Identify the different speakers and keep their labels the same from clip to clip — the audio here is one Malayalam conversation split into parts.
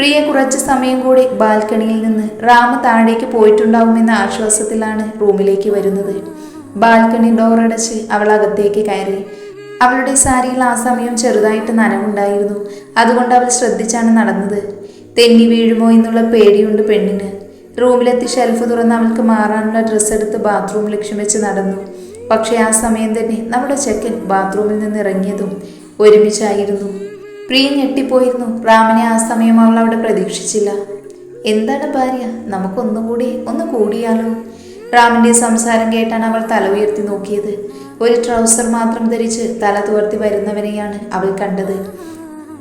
Speaker 1: പ്രിയ കുറച്ച് സമയം കൂടി ബാൽക്കണിയിൽ നിന്ന് റാമ താഴേക്ക് പോയിട്ടുണ്ടാവുമെന്ന ആശ്വാസത്തിലാണ് റൂമിലേക്ക് വരുന്നത്. ബാൽക്കണി ഡോർ അടച്ച് അവൾ അകത്തേക്ക് കയറി. അവളുടെ സാരിയിൽ ആ സമയം ചെറുതായിട്ട് നനവുണ്ടായിരുന്നു. അതുകൊണ്ട് അവൾ ശ്രദ്ധിച്ചാണ് നടന്നത്. തെന്നി വീഴുമോ എന്നുള്ള പേടിയുണ്ട് പെണ്ണിന്. റൂമിലെത്തി ഷെൽഫ് തുറന്ന് അവൾക്ക് മാറാനുള്ള ഡ്രസ്സ് എടുത്ത് ബാത്റൂം ലക്ഷ്യം വെച്ച് നടന്നു. പക്ഷേ ആ സമയം തന്നെ നമ്മുടെ ചെക്കൻ ബാത്റൂമിൽ നിന്ന് ഇറങ്ങിയതും ഒരുമിച്ചായിരുന്നു. പ്രിയ ഞെട്ടിപ്പോയിരുന്നു. റാമിനെ ആ സമയം അവൾ അവിടെ പ്രതീക്ഷിച്ചില്ല. എന്താണ് ഭാര്യ? നമുക്കൊന്നുകൂടി ഒന്ന് കൂടിയാലോ? റാമിന്റെ സംസാരം കേട്ടാണ് അവൾ തല ഉയർത്തി നോക്കിയത്. ഒരു ട്രൗസർ മാത്രം ധരിച്ച് തല തുവർത്തി വരുന്നവനെയാണ് അവൾ കണ്ടത്.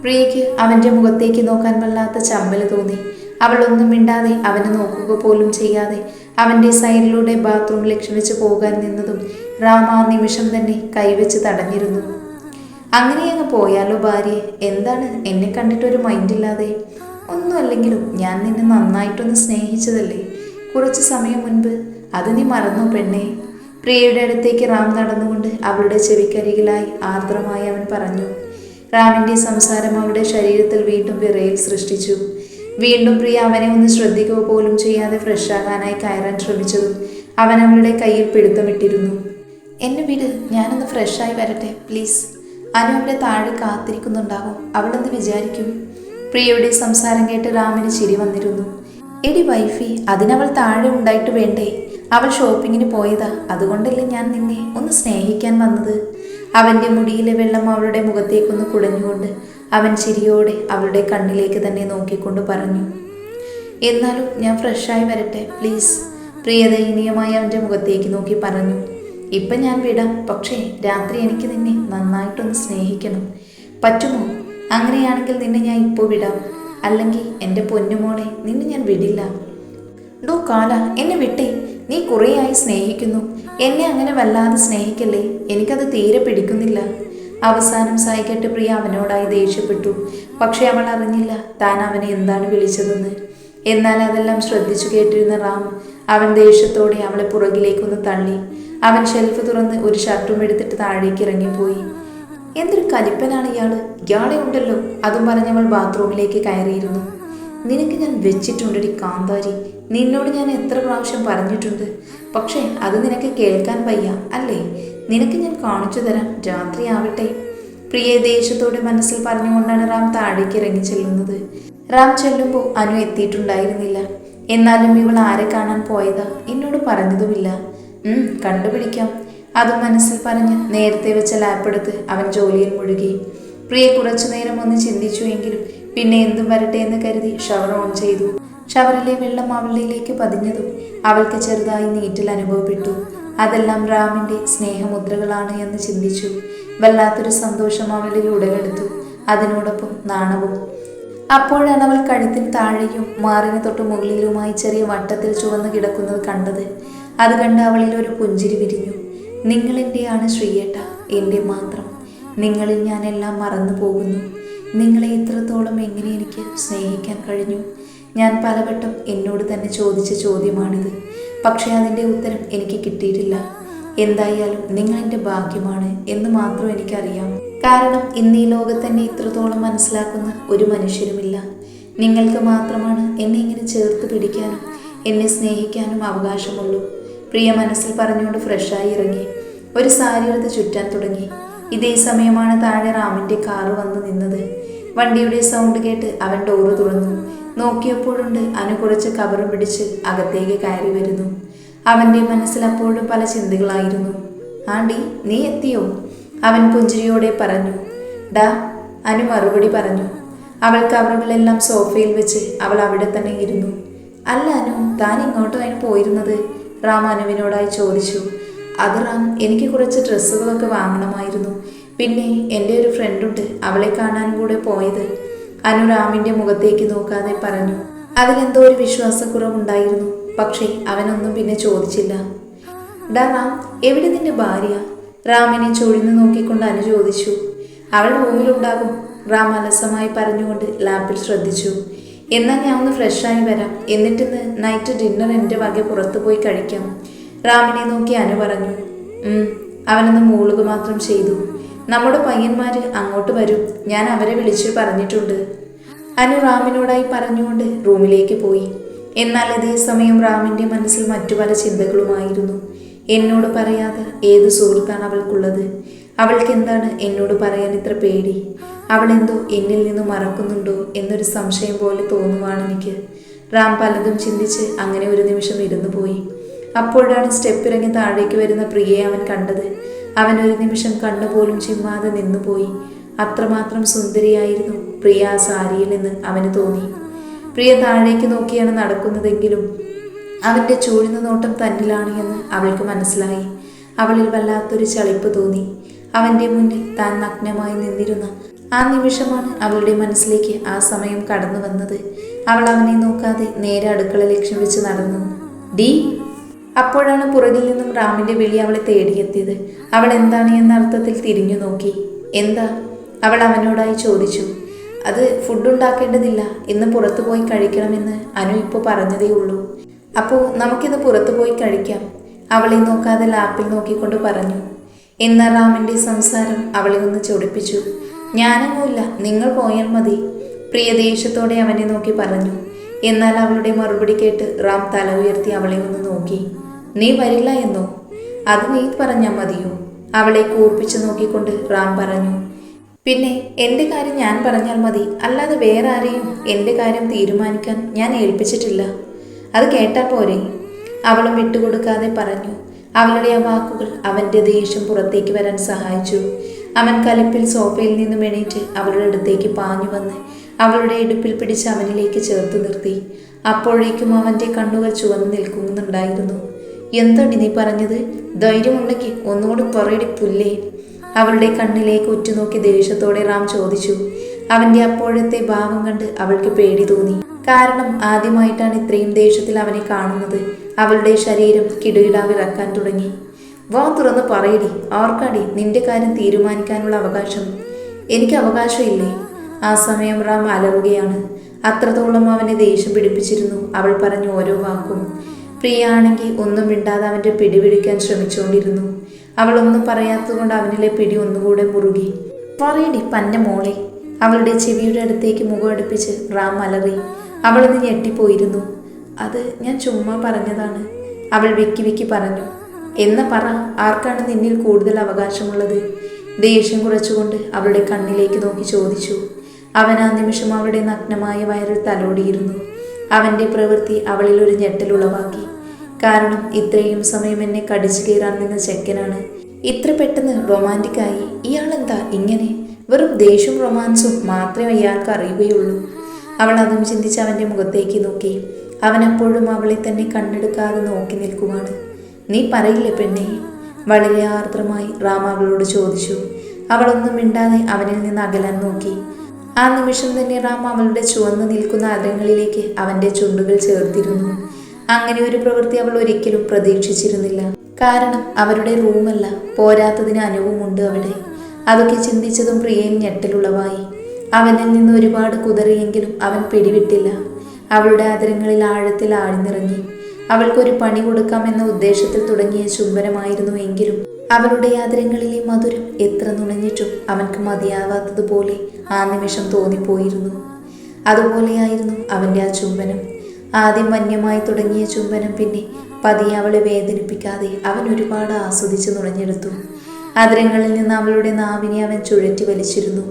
Speaker 1: പ്രിയയ്ക്ക് അവന്റെ മുഖത്തേക്ക് നോക്കാൻ വല്ലാത്ത ചമ്മൽ തോന്നി. അവൾ ഒന്നും മിണ്ടാതെ അവനെ നോക്കുക പോലും ചെയ്യാതെ അവന്റെ സൈഡിലൂടെ ബാത്റൂം ലക്ഷ്യം വെച്ച് പോകാൻ നിന്നതും റാം ആ നിമിഷം തന്നെ കൈവച്ച് തടഞ്ഞിരുന്നു. അങ്ങനെ അങ്ങ് പോയാലോ ഭാര്യ? എന്താണ്? എന്നെ കണ്ടിട്ടൊരു മൈൻഡില്ലാതെ ഒന്നും അല്ലെങ്കിലും ഞാൻ നിന്നെ നന്നായിട്ടൊന്ന് സ്നേഹിച്ചതല്ലേ? കുറച്ച് സമയം മുൻപ്. അത് നീ മറന്നു പെണ്ണേ? പ്രിയയുടെ അടുത്തേക്ക് റാം നടന്നുകൊണ്ട് അവളുടെ ചെവിക്കരികിലായി ആർദ്രമായി അവൻ പറഞ്ഞു. റാമിന്റെ സംസാരം അവളുടെ ശരീരത്തിൽ വീണ്ടും വിറയിൽ സൃഷ്ടിച്ചു. വീണ്ടും പ്രിയ അവനെ ഒന്ന് ശ്രദ്ധിക്കുക പോലും ചെയ്യാതെ ഫ്രഷാകാനായി കയറാൻ ശ്രമിച്ചതും അവൻ അവളുടെ കയ്യിൽ പിടുത്തമിട്ടിരുന്നു. എന്നെ വിട് ഞാനൊന്ന് ഫ്രഷായി വരട്ടെ പ്ലീസ് അനു അവിടെ താഴെ കാത്തിരിക്കുന്നുണ്ടാകും അവളെന്ന് വിചാരിക്കും? പ്രിയയുടെ സംസാരം കേട്ട് രാമിന് ചിരി വന്നിരുന്നു. എടി വൈഫി അതിനവൾ താഴെ ഉണ്ടായിട്ട് വേണ്ടേ? അവൾ ഷോപ്പിങ്ങിന് പോയതാ. അതുകൊണ്ടല്ലേ ഞാൻ നിന്നെ ഒന്ന് സ്നേഹിക്കാൻ വന്നത്? അവന്റെ മുടിയിലെ വെള്ളം അവളുടെ മുഖത്തേക്കൊന്ന് കുടഞ്ഞുകൊണ്ട് അവൻ ചിരിയോടെ അവളുടെ കണ്ണിലേക്ക് തന്നെ നോക്കിക്കൊണ്ട് പറഞ്ഞു. എന്നാലും ഞാൻ ഫ്രഷായി വരട്ടെ പ്ലീസ്. പ്രിയദയനീയമായി അവന്റെ മുഖത്തേക്ക് നോക്കി പറഞ്ഞു. ഇപ്പം ഞാൻ വിടാം. പക്ഷേ രാത്രി എനിക്ക് നിന്നെ നന്നായിട്ടൊന്ന് സ്നേഹിക്കണം. പറ്റുമോ? അങ്ങനെയാണെങ്കിൽ നിന്നെ ഞാൻ ഇപ്പോൾ വിടാം. അല്ലെങ്കിൽ എന്റെ പൊന്നുമോളെ നിന്നെ ഞാൻ വിടില്ല. ഡോ കാല എന്നെ വിട്ടേ. നീ കുറേയായി സ്നേഹിക്കുന്നു. എന്നെ അങ്ങനെ വല്ലാതെ സ്നേഹിക്കല്ലേ? എനിക്കത് തീരെ പിടിക്കുന്നില്ല. അവസാനം സായിക്കെട്ട് പ്രിയ അവനോടായി ദേഷ്യപ്പെട്ടു. പക്ഷെ അവൾ അറിഞ്ഞില്ല താൻ അവനെ എന്താണ് വിളിച്ചതെന്ന്. എന്നാൽ അതെല്ലാം ശ്രദ്ധിച്ചു കേട്ടിരുന്ന റാം അവൻ ദേഷ്യത്തോടെ അവളെ പുറകിലേക്കൊന്ന് തള്ളി. അവൻ ഷെൽഫ് തുറന്ന് ഒരു ഷർട്ടും എടുത്തിട്ട് താഴേക്ക് ഇറങ്ങിപ്പോയി. എന്തൊരു കലിപ്പനാണ് ഇയാൾ. ഇയാളെ ഉണ്ടല്ലോ. അതും പറഞ്ഞവൾ ബാത്റൂമിലേക്ക് കയറിയിരുന്നു. നിനക്ക് ഞാൻ വെച്ചിട്ടുണ്ടടി കാന്താരി. നിന്നോട് ഞാൻ എത്ര പ്രാവശ്യം പറഞ്ഞിട്ടുണ്ട്. പക്ഷേ അത് നിനക്ക് കേൾക്കാൻ വയ്യ അല്ലേ? നിനക്ക് ഞാൻ കാണിച്ചു തരാം. രാത്രി ആവട്ടെ. പ്രിയ ദേഷ്യത്തോടെ മനസ്സിൽ പറഞ്ഞുകൊണ്ടാണ് റാം താഴേക്ക് ഇറങ്ങി ചെല്ലുന്നത്. റാം ചെല്ലുമ്പോൾ അനു എത്തിയിട്ടുണ്ടായിരുന്നില്ല. എന്നാലും ഇവൾ ആരെ കാണാൻ പോയതാ? എന്നോട് പറഞ്ഞതുമില്ല. കണ്ടുപിടിക്കാം. അതും മനസ്സിൽ പറഞ്ഞ് നേരത്തെ വെച്ച ലാപ്പ് എടുത്ത് അവൻ ജോലിയിൽ മുഴുകി. പ്രിയ കുറച്ചു നേരം ഒന്ന് ചിന്തിച്ചു എങ്കിലും പിന്നെ എന്തും വരട്ടെ എന്ന് കരുതി ഷവർ ഓൺ ചെയ്തു. ഷവറിലെ വെള്ളം അവളിലേക്ക് പതിഞ്ഞതും അവൾക്ക് ചെറുതായി നീറ്റിൽ അനുഭവപ്പെട്ടു. അതെല്ലാം റാമിന്റെ സ്നേഹമുദ്രകളാണ് എന്ന് ചിന്തിച്ചു. വല്ലാത്തൊരു സന്തോഷം അവളിൽ ഉടലെടുത്തു. അതിനോടൊപ്പം നാണവും. അപ്പോഴാണ് അവൾ കഴുത്തിൽ താഴെയും മാറിന് തൊട്ട് മുകളിലുമായി ചെറിയ വട്ടത്തിൽ ചുവന്ന് കിടക്കുന്നത് കണ്ടത്. അത് കണ്ട് അവളിൽ ഒരു പുഞ്ചിരി വിരിഞ്ഞു. നിങ്ങളെന്റെയാണ് ശ്രീയേട്ട എന്റെ മാത്രം. നിങ്ങളിൽ ഞാനെല്ലാം മറന്നു പോകുന്നു. നിങ്ങളെ ഇത്രത്തോളം എങ്ങനെ എനിക്ക് സ്നേഹിക്കാൻ കഴിഞ്ഞു? ഞാൻ പലവട്ടം എന്നോട് തന്നെ ചോദിച്ച ചോദ്യമാണിത്. പക്ഷേ അതിന്റെ ഉത്തരം എനിക്ക് കിട്ടിയിട്ടില്ല. എന്തായാലും നിങ്ങളെന്റെ ഭാഗ്യമാണ് എന്ന് മാത്രം എനിക്കറിയാം. കാരണം ഇന്ന് ഈ ലോകത്തന്നെ ഇത്രത്തോളം മനസ്സിലാക്കുന്ന ഒരു മനുഷ്യരുമില്ല. നിങ്ങൾക്ക് മാത്രമാണ് എന്നെ ഇങ്ങനെ ചേർത്ത് പിടിക്കാനും എന്നെ സ്നേഹിക്കാനും അവകാശമുള്ളൂ. പ്രിയ മനസ്സിൽ പറഞ്ഞുകൊണ്ട് ഫ്രഷായി ഇറങ്ങി. ഒരു സാരി എടുത്ത് ചുറ്റാൻ തുടങ്ങി. ഇതേ സമയമാണ് താഴെ റാമിന്റെ കാറ് വന്ന് നിന്നത്. വണ്ടിയുടെ സൗണ്ട് കേട്ട് അവൻ ഡോറ് തുറന്നു. നോക്കിയപ്പോഴുണ്ട് അനു കുറച്ച് കവറും പിടിച്ച് അകത്തേക്ക് കയറി വരുന്നു. അവന്റെ മനസ്സിൽ അപ്പോഴും പല ചിന്തകളായിരുന്നു. ആണ്ടി നീ എത്തിയോ? അവൻ പുഞ്ചിരിയോടെ പറഞ്ഞു. ഡാ അനു മറുപടി പറഞ്ഞു. അവൾ കവറുകളെല്ലാം സോഫയിൽ വെച്ച് അവൾ അവിടെ തന്നെ ഇരുന്നു. അല്ല അനു താൻ ഇങ്ങോട്ടും അതിന് പോയിരുന്നത്. റാം അനുവിനോടായി ചോദിച്ചു. അത് റാം എനിക്ക് കുറച്ച് ഡ്രസ്സുകളൊക്കെ വാങ്ങണമായിരുന്നു. പിന്നെ എന്റെ ഒരു ഫ്രണ്ടുണ്ട് അവളെ കാണാൻ കൂടെ പോയത്. അനു റാമിന്റെ മുഖത്തേക്ക് നോക്കാതെ പറഞ്ഞു അതിലെന്തോ ഒരു വിശ്വാസക്കുറവുണ്ടായിരുന്നു പക്ഷേ അവനൊന്നും പിന്നെ ചോദിച്ചില്ല. ഡാ റാം എവിടെ നിന്റെ ഭാര്യ? റാമിനെ ചൊഴിഞ്ഞു നോക്കിക്കൊണ്ട് അനു ചോദിച്ചു. അവൾ റൂമിലുണ്ടാകും റാം അലസമായി പറഞ്ഞുകൊണ്ട് ലാപ്പിൽ ശ്രദ്ധിച്ചു. എന്നാൽ ഞാൻ ഒന്ന് ഫ്രഷായി വരാം. എന്നിട്ടിന്ന് നൈറ്റ് ഡിന്നർ എന്റെ വക പുറത്തു പോയി കഴിക്കാം. റാമിനെ നോക്കി അനു പറഞ്ഞു. അവനൊന്ന് മൂളുക മാത്രം ചെയ്തു. നമ്മുടെ പയ്യന്മാർ അങ്ങോട്ട് വരും. ഞാൻ അവരെ വിളിച്ച് പറഞ്ഞിട്ടുണ്ട്. അനു റാമിനോടായി പറഞ്ഞുകൊണ്ട് റൂമിലേക്ക് പോയി. എന്നാൽ അതേ സമയം റാമിന്റെ മനസ്സിൽ മറ്റു പല ചിന്തകളുമായിരുന്നു. എന്നോട് പറയാതെ ഏത് സുഹൃത്താണ് അവൾക്കുള്ളത്? അവൾക്ക് എന്താണ് എന്നോട് പറയാൻ ഇത്ര പേടി? അവൾ എന്തോ എന്നിൽ നിന്ന് മറക്കുന്നുണ്ടോ എന്നൊരു സംശയം പോലെ തോന്നുവാണ് എനിക്ക്. റാം പലതും ചിന്തിച്ച് അങ്ങനെ ഒരു നിമിഷം ഇരുന്നു പോയി അപ്പോഴാണ് സ്റ്റെപ്പ് ഇറങ്ങി താഴേക്ക് വരുന്ന പ്രിയയെ അവൻ കണ്ടത്. അവൻ ഒരു നിമിഷം കണ്ണുപോലും ചിമ്മാതെ നിന്നുപോയി. അത്രമാത്രം സുന്ദരിയായിരുന്നു പ്രിയ ആ സാരിയിൽ നിന്ന് അവന് തോന്നി. പ്രിയ താഴേക്ക് നോക്കിയാണ് നടക്കുന്നതെങ്കിലും അവന്റെ ചൂഴ്ന്ന നോട്ടം തന്നിലാണ് എന്ന് അവൾക്ക് മനസ്സിലായി. അവളിൽ വല്ലാത്തൊരു ചളിപ്പ് തോന്നി. അവന്റെ മുന്നിൽ താൻ നഗ്നമായി നിന്നിരുന്ന ആ നിമിഷമാണ് അവളുടെ മനസ്സിലേക്ക് ആ സമയം കടന്നു വന്നത്. അവൾ അവനെ നോക്കാതെ നേരെ അടുക്കള ലക്ഷ്യം വെച്ച് നടന്നു. ഡി അപ്പോഴാണ് പുറകിൽ നിന്നും റാമിന്റെ വിളി അവളെ തേടിയെത്തിയത്. അവൾ എന്താണ് എന്ന അർത്ഥത്തിൽ തിരിഞ്ഞു നോക്കി. എന്താ? അവൾ അവനോടായി ചോദിച്ചു. അത് ഫുഡ് ഉണ്ടാക്കേണ്ടതില്ല. ഇന്ന് പുറത്തു പോയി കഴിക്കണമെന്ന് അനു ഇപ്പോൾ പറഞ്ഞതേ ഉള്ളൂ. അപ്പോൾ നമുക്കിന്ന് പുറത്തു പോയി കഴിക്കാം. അവളെ നോക്കാതെ ലാപ്പിൽ നോക്കിക്കൊണ്ട് പറഞ്ഞു. എന്ന റാമിന്റെ സംസാരം അവളെ ഒന്ന് ചൊടിപ്പിച്ചു. ഞാനൊന്നുമില്ല. നിങ്ങൾ പോയാൽ മതി. പ്രിയ ദേഷ്യത്തോടെ അവനെ നോക്കി പറഞ്ഞു. എന്നാൽ അവളുടെ മറുപടി കേട്ട് റാം തല ഉയർത്തി അവളെ ഒന്ന് നോക്കി. നീ വരില്ല എന്നോ? അത് നീ പറഞ്ഞാൽ മതിയോ? അവളെ കൂർപ്പിച്ചു നോക്കിക്കൊണ്ട് റാം പറഞ്ഞു. പിന്നെ എന്റെ കാര്യം ഞാൻ പറഞ്ഞാൽ മതി. അല്ലാതെ വേറെ ആരെയും എന്റെ കാര്യം തീരുമാനിക്കാൻ ഞാൻ ഏൽപ്പിച്ചിട്ടില്ല. അത് കേട്ടാൽ പോരെ? അവളും വിട്ടുകൊടുക്കാതെ പറഞ്ഞു. അവളുടെ ആ വാക്കുകൾ അവന്റെ ദേഷ്യം പുറത്തേക്ക് വരാൻ സഹായിച്ചു. അവൻ കലിപ്പിൽ സോഫയിൽ നിന്നും എണീറ്റ് അവളുടെ അടുത്തേക്ക് പാഞ്ഞു വന്ന് അവളുടെ ഇടുപ്പിൽ പിടിച്ച് അവനിലേക്ക് ചേർത്ത് നിർത്തി. അപ്പോഴേക്കും അവന്റെ കണ്ണുകൾ ചുവന്ന് നിൽക്കുന്നുണ്ടായിരുന്നു. എന്താണ് നീ പറഞ്ഞത്? ധൈര്യമുണ്ടെങ്കിൽ ഒന്നുകൂടി പറയടി പുല്ലേ? അവളുടെ കണ്ണിലേക്ക് ഉറ്റുനോക്കി ദേഷ്യത്തോടെ റാം ചോദിച്ചു. അവന്റെ അപ്പോഴത്തെ ഭാവം കണ്ട് അവൾക്ക് പേടി തോന്നി. കാരണം ആദ്യമായിട്ടാണ് ഇത്രയും ദേഷ്യത്തിൽ അവനെ കാണുന്നത്. അവളുടെ ശരീരം കിടുകിടാവിറക്കാൻ തുടങ്ങി. വാ തുറന്ന് പറയടി. ആർക്കാടി നിന്റെ കാര്യം തീരുമാനിക്കാനുള്ള അവകാശം? എനിക്ക് അവകാശമില്ലേ? ആ സമയം റാം അലറുകയാണ്. അത്രത്തോളം അവനെ ദേഷ്യം പിടിപ്പിച്ചിരുന്നു അവൾ പറഞ്ഞ ഓരോ വാക്കും. പ്രിയ ആണെങ്കിൽ ഒന്നും മിണ്ടാതെ അവന്റെ പിടിപിടിക്കാൻ ശ്രമിച്ചുകൊണ്ടിരുന്നു. അവൾ ഒന്നും പറയാത്തതുകൊണ്ട് അവനിലെ പിടി ഒന്നുകൂടെ മുറുകി. പറയടി പന്ന മോളെ. അവളുടെ ചെവിയുടെ അടുത്തേക്ക് മുഖം അടുപ്പിച്ച് റാം അലറി. അവളൊന്ന് ഞെട്ടിപ്പോയിരുന്നു. അത് ഞാൻ ചുമ്മാ പറഞ്ഞതാണ്. അവൾ വിക്കി വിക്കി പറഞ്ഞു. എന്ന പറ ആർക്കാണ് നിന്നിൽ കൂടുതൽ അവകാശമുള്ളത്? ദേഷ്യം കുറച്ചുകൊണ്ട് അവളുടെ കണ്ണിലേക്ക് നോക്കി ചോദിച്ചു. അവൻ ആ നിമിഷം അവളുടെ നഗ്നമായ വയറിൽ തലോടിയിരുന്നു. അവന്റെ പ്രവൃത്തി അവളിൽ ഒരു ഞെട്ടലുളവാക്കി കാരണം ഇത്രയും സമയം എന്നെ കടിച്ചു കയറാൻ നിന്ന ചെക്കനാണ്. ഇത്ര പെട്ടെന്ന് റൊമാന്റിക്കായി. ഇയാളെന്താ ഇങ്ങനെ? വെറും ദേഷ്യവും റൊമാൻസും മാത്രമേ ഇയാൾക്ക് അറിയുകയുള്ളൂ. അവൾ അതും ചിന്തിച്ച് അവന്റെ മുഖത്തേക്ക് നോക്കി. അവൻ അപ്പോഴും അവളെ തന്നെ കണ്ണെടുക്കാതെ നോക്കി നിൽക്കുവാണ്. നീ പറയില്ലേ പെണ്ണെ? വളരെ ആർദ്രമായി റാം അവളോട് ചോദിച്ചു. അവളൊന്നും മിണ്ടാതെ അവനിൽ നിന്ന് അകലാൻ നോക്കി. ആ നിമിഷം തന്നെ റാം അവളുടെ ചുവന്നു നിൽക്കുന്ന അതിരങ്ങളിലേക്ക് അവന്റെ ചുണ്ടുകൾ ചേർത്തിരുന്നു. അങ്ങനെ ഒരു പ്രവൃത്തി അവൾ ഒരിക്കലും പ്രതീക്ഷിച്ചിരുന്നില്ല. കാരണം അവരുടെ റൂമല്ല പോരാത്തതിന് അനുവുമുണ്ട് അവിടെ. അതൊക്കെ ചിന്തിച്ചതും പ്രിയയും ഞെട്ടലുളവായി അവനിൽ നിന്ന് ഒരുപാട് കുതറിയെങ്കിലും അവൻ പിടിവിട്ടില്ല. അവളുടെ അതിരങ്ങളിൽ ആഴത്തിൽ ആഴ്ന്നിറങ്ങി. അവൾക്കൊരു പണി കൊടുക്കാമെന്ന ഉദ്ദേശത്തിൽ തുടങ്ങിയ ചുംബനമായിരുന്നു എങ്കിലും അവളുടെ ആദരങ്ങളിലെ മധുരം എത്ര നുണഞ്ഞിട്ടും അവൻക്ക് മതിയാവാത്തതുപോലെ ആ നിമിഷം തോന്നിപ്പോയിരുന്നു. അതുപോലെയായിരുന്നു അവന്റെ ആ ചുംബനം. ആദ്യം വന്യമായി തുടങ്ങിയ ചുംബനം പിന്നെ പതിയെ അവളെ വേദനിപ്പിക്കാതെ അവൻ ഒരുപാട് ആസ്വദിച്ച് നുണഞ്ഞെടുത്തു. അതിരങ്ങളിൽ നിന്ന് അവളുടെ നാവിനെ അവൻ ചുഴറ്റി വലിച്ചിരുന്നു.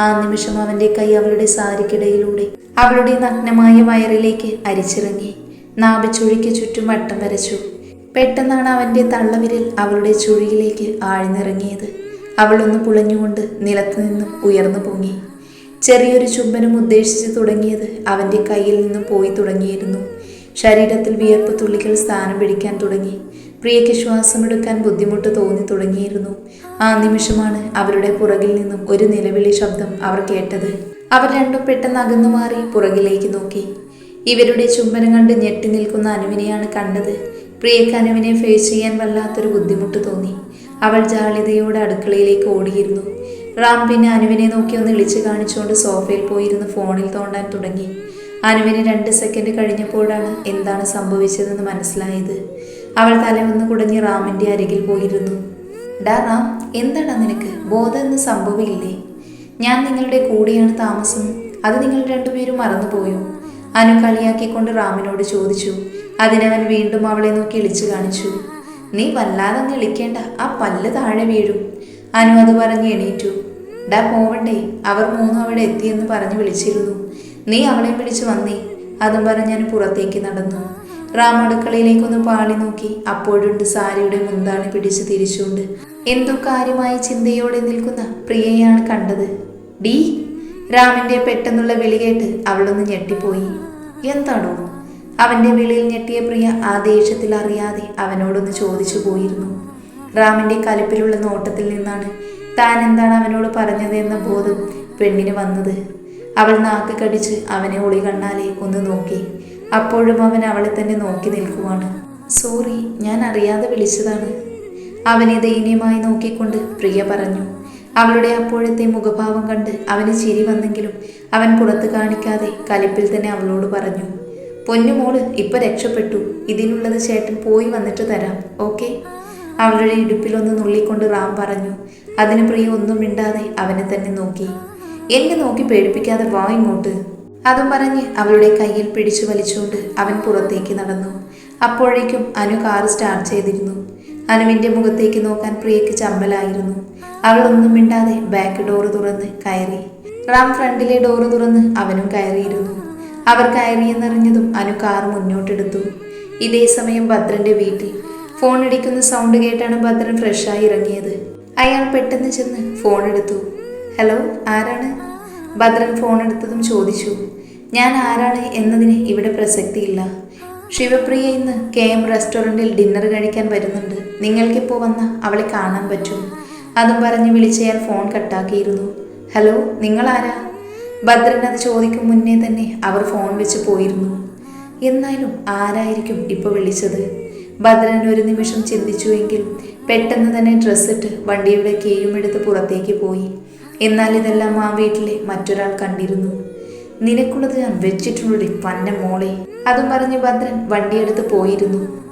Speaker 1: ആ നിമിഷം അവന്റെ കൈ അവളുടെ സാരിക്കിടയിലൂടെ അവളുടെ നഗ്നമായ വയറിലേക്ക് അരിച്ചിറങ്ങി. നാഭിച്ചുഴിക്ക് ചുറ്റും വട്ടം വരച്ചു. പെട്ടെന്നാണ് അവന്റെ തള്ളവിരൽ അവളുടെ ചുഴിയിലേക്ക് ആഴ്ന്നിറങ്ങിയത്. അവളൊന്ന് പുളഞ്ഞുകൊണ്ട് നിലത്തു നിന്നും ഉയർന്നു പൊങ്ങി. ചെറിയൊരു ചുംബനം ഉദ്ദേശിച്ച് തുടങ്ങിയത് അവന്റെ കയ്യിൽ നിന്നും പോയി തുടങ്ങിയിരുന്നു. ശരീരത്തിൽ വിയർപ്പ് തുള്ളികൾ സ്ഥാനം പിടിക്കാൻ തുടങ്ങി. പ്രിയയ്ക്ക് ശ്വാസമെടുക്കാൻ ബുദ്ധിമുട്ട് തോന്നി തുടങ്ങിയിരുന്നു. ആ നിമിഷമാണ് അവരുടെ പുറകിൽ നിന്നും ഒരു നിലവിളി ശബ്ദം അവർ കേട്ടത്. അവർ രണ്ടും പെട്ടെന്ന് അകന്നു മാറി പുറകിലേക്ക് നോക്കി. ഇവരുടെ ചുംബനം കണ്ട് ഞെട്ടി നിൽക്കുന്ന അനുവിനെയാണ് കണ്ടത്. പ്രിയക്ക് അനുവിനെ ഫേസ് ചെയ്യാൻ വല്ലാത്തൊരു ബുദ്ധിമുട്ട് തോന്നി. അവൾ ജാളിതയോടെ അടുക്കളയിലേക്ക് ഓടിയിരുന്നു. റാം പിന്നെ അനുവിനെ നോക്കി ഒന്ന് ഇളിച്ചു കാണിച്ചുകൊണ്ട് സോഫയിൽ പോയിരുന്ന് ഫോണിൽ തോണ്ടാൻ തുടങ്ങി. അനുവിന് രണ്ട് സെക്കൻഡ് കഴിഞ്ഞപ്പോഴാണ് എന്താണ് സംഭവിച്ചതെന്ന് മനസ്സിലായത്. അവൾ തലയൊന്ന് കുടഞ്ഞ് റാമിന്റെ അരികിൽ പോയിരുന്നു. ഡാ റാം എന്താണ് നിനക്ക്? ബോധം എന്ന് സംഭവമില്ലേ ഞാൻ നിങ്ങളുടെ കൂടെയാണ് താമസം. അത് നിങ്ങൾ രണ്ടുപേരും മറന്നുപോയോ? അനു കളിയാക്കിക്കൊണ്ട് റാമിനോട് ചോദിച്ചു അതിനവൻ വീണ്ടും അവളെ നോക്കി ഇളിച്ചു കാണിച്ചു. നീ വല്ലാതെ ഇളിക്കേണ്ട ആ പല്ല് താഴെ വീഴും അനു അത് പറഞ്ഞ് എണീറ്റു. ഡാ പോവണ്ടേ അവർ മൂന്നും അവിടെ എത്തിയെന്ന് പറഞ്ഞു വിളിച്ചിരുന്നു. നീ അവളെ വിളിച്ചു വന്നേ അതും പറഞ്ഞ് ഞാൻ പുറത്തേക്ക് നടന്നു. റാം അടുക്കളയിലേക്കൊന്ന് പാളി നോക്കി അപ്പോഴുണ്ട് സാരിയുടെ മുന്താണി പിടിച്ച് തിരിച്ചുകൊണ്ട്. എന്തോ കാര്യമായ ചിന്തയോടെ നിൽക്കുന്ന പ്രിയയാണ് കണ്ടത്. ഡീ രാമിന്റെ പെട്ടെന്നുള്ള വിളി കേട്ട് അവളൊന്ന് ഞെട്ടിപ്പോയി. എന്താണോ അവന്റെ വിളിയിൽ ഞെട്ടിയ പ്രിയ ആ ദേഷ്യത്തിൽ അറിയാതെ അവനോടൊന്ന് ചോദിച്ചു പോയിരുന്നു. റാമിന്റെ കലിപ്പിലുള്ള നോട്ടത്തിൽ നിന്നാണ് താൻ എന്താണ് അവനോട് പറഞ്ഞത് എന്ന ബോധം പെണ്ണിന് വന്നത്. അവൾ നാക്ക് കടിച്ച് അവനെ ഒളി കണ്ണാലെ ഒന്ന് നോക്കി. അപ്പോഴും അവൻ അവളെ തന്നെ നോക്കി നിൽക്കുവാണ്. സോറി ഞാൻ അറിയാതെ വിളിച്ചതാണ്. അവനെ ദയനീയമായി നോക്കിക്കൊണ്ട് പ്രിയ പറഞ്ഞു. അവളുടെ അപ്പോഴത്തെ മുഖഭാവം കണ്ട് അവന് ചിരി വന്നെങ്കിലും അവൻ പുറത്ത് കാണിക്കാതെ കലിപ്പിൽ തന്നെ അവളോട് പറഞ്ഞു പൊന്നുമോൾ ഇപ്പൊ രക്ഷപ്പെട്ടു. ഇതിനുള്ളത് ചേട്ടൻ പോയി വന്നിട്ട് തരാം ഓക്കെ? അവളുടെ ഇടുപ്പിലൊന്ന് നുള്ളിക്കൊണ്ട് റാം പറഞ്ഞു അതിന് പ്രിയ ഒന്നും മിണ്ടാതെ അവനെ തന്നെ നോക്കി. എന്നെ നോക്കി പേടിപ്പിക്കാതെ വാ ഇങ്ങോട്ട്. അതും പറഞ്ഞ് അവളുടെ കയ്യിൽ പിടിച്ചു വലിച്ചുകൊണ്ട് അവൻ പുറത്തേക്ക് നടന്നു. അപ്പോഴേക്കും അനു കാർ സ്റ്റാർട്ട് ചെയ്തിരുന്നു. അനുവിന്റെ മുഖത്തേക്ക് നോക്കാൻ പ്രിയയ്ക്ക് ചമ്മലായിരുന്നു. അവൾ ഒന്നും മിണ്ടാതെ ബാക്ക് ഡോറ് തുറന്ന് കയറി. റാം ഫ്രണ്ടിലെ ഡോറ് തുറന്ന് അവനും കയറിയിരുന്നു. അവർ കയറിയെന്നറിഞ്ഞതും അനു കാർ മുന്നോട്ടെടുത്തു. ഇതേ സമയം ഭദ്രന്റെ വീട്ടിൽ ഫോൺ അടിക്കുന്ന സൗണ്ട് കേട്ടാണ് ഭദ്രൻ ഫ്രഷായി ഇറങ്ങിയത്. അയാൾ പെട്ടെന്ന് ചെന്ന് ഫോൺ എടുത്തു. ഹലോ ആരാണ്? ഭദ്രൻ ഫോൺ എടുത്തതും ചോദിച്ചു. ഞാൻ ആരാണ് എന്നതിന് ഇവിടെ പ്രസക്തിയില്ല. ശിവപ്രിയ ഇന്ന് കെ എം റെസ്റ്റോറന്റിൽ ഡിന്നർ കഴിക്കാൻ വരുന്നുണ്ട്. നിങ്ങൾക്കിപ്പോൾ വന്ന അവളെ കാണാൻ പറ്റും. അതും പറഞ്ഞ് വിളിച്ചയാൾ ഫോൺ കട്ടാക്കിയിരുന്നു ഹലോ നിങ്ങളാരാ? ഭദ്രൻ അത് ചോദിക്കും മുന്നേ തന്നെ അവർ ഫോൺ വെച്ച് പോയിരുന്നു. എന്നാലും ആരായിരിക്കും ഇപ്പോൾ വിളിച്ചത്? ഭദ്രൻ ഒരു നിമിഷം ചിന്തിച്ചുവെങ്കിൽ പെട്ടെന്ന് തന്നെ ഡ്രസ്സിട്ട് വണ്ടിയുടെ കീയും എടുത്ത് പുറത്തേക്ക് പോയി. എന്നാൽ ഇതെല്ലാം ആ വീട്ടിലെ മറ്റൊരാൾ കണ്ടിരുന്നു. നിനക്കുള്ളത് ഞാൻ വെച്ചിട്ടുള്ളടി പന്ന മോളെ. അതും പറഞ്ഞ് ഭദ്രൻ വണ്ടിയെടുത്ത് പോയിരുന്നു.